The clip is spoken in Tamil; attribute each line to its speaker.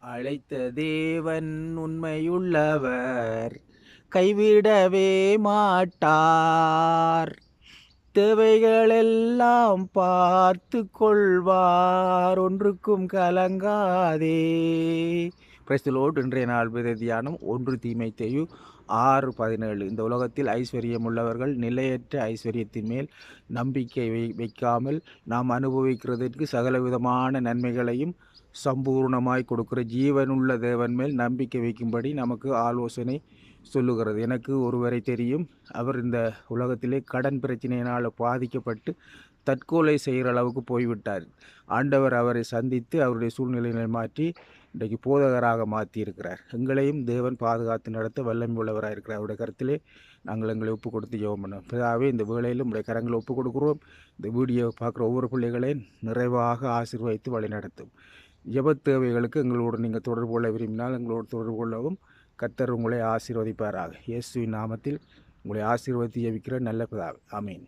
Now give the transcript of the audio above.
Speaker 1: அழைத்த தேவன் உண்மையுள்ளவர் கைவிடவே மாட்டார். தேவைகளெல்லாம் பார்த்து கொள்வார் ஒன்றுக்கும் கலங்காதே. பிரஸ்தலோடு இன்றைய நாள் வித தியானம் ஒன்று தீமை தேயு ஆறு பதினேழு. இந்த உலகத்தில் ஐஸ்வர்யம் உள்ளவர்கள் நிலையற்ற ஐஸ்வர்யத்தின் மேல் நம்பிக்கை வை வைக்காமல் நாம் அனுபவிக்கிறதற்கு சகலவிதமான நன்மைகளையும் சம்பூர்ணமாய் கொடுக்கிற ஜீவனுள்ள தேவன் மேல் நம்பிக்கை வைக்கும்படி நமக்கு ஆலோசனை சொல்லுகிறது. எனக்கு ஒருவரை தெரியும். அவர் இந்த உலகத்திலே கடன் பிரச்சனையினால் பாதிக்கப்பட்டு தற்கொலை செய்கிற அளவுக்கு போய்விட்டார். ஆண்டவர் அவரை சந்தித்து அவருடைய சூழ்நிலைகளை மாற்றி இன்றைக்கு போதகராக மாற்றியிருக்கிறார் எங்களையும் தேவன் பாதுகாத்து நடத்த வல்லமை உள்ளவராக இருக்கிறார். அவருடைய கருத்திலே நாங்கள் எங்களை ஒப்பு கொடுத்து ஜெபம் பண்ணோம் பிதாவே இந்த வேளையிலும் உடைய கரங்களை ஒப்பு கொடுக்குறோம். இந்த வீடியோ பார்க்குற ஒவ்வொரு பிள்ளைகளையும் நிறைவாக ஆசீர்வதித்து வழிநடத்தும். ஜப தேவைகளுக்கு எங்களோடு நீங்கள் தொடர்பு கொள்ள விரும்பினால் எங்களோடு தொடர்பு கொள்ளவும். கத்தர் உங்களை ஆசீர்வதிப்பாராக. இயேசுவின் நாமத்தில் உங்களை ஆசீர்வதித்து ஜபிக்கிற நல்ல பிதாவே. ஆமீன்.